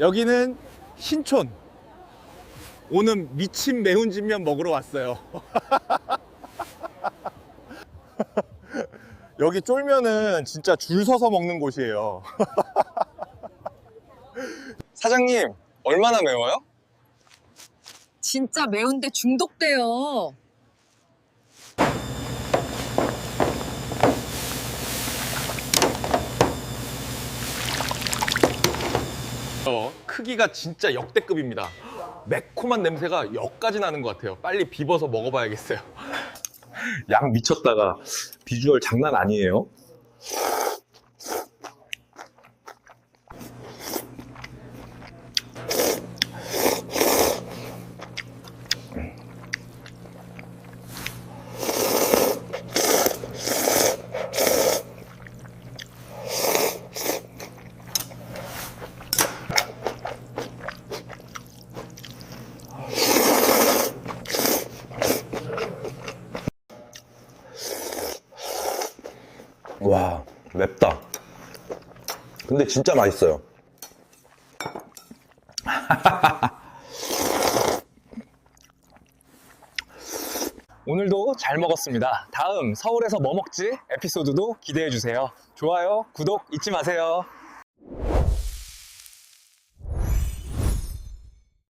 여기는 신촌. 오는 미친 매운 진면 먹으러 왔어요. 여기 쫄면은 진짜 줄 서서 먹는 곳이에요. 사장님, 얼마나 매워요? 진짜 매운데 중독돼요. 어, 크기가 진짜 역대급입니다. 매콤한 냄새가 역까지 나는 것 같아요. 빨리 비벼서 먹어봐야겠어요. 양 미쳤다가 비주얼 장난 아니에요. 와, 맵다. 근데 진짜 맛있어요. 오늘도 잘 먹었습니다. 다음 서울에서 뭐 먹지? 에피소드도 기대해 주세요. 좋아요, 구독 잊지 마세요.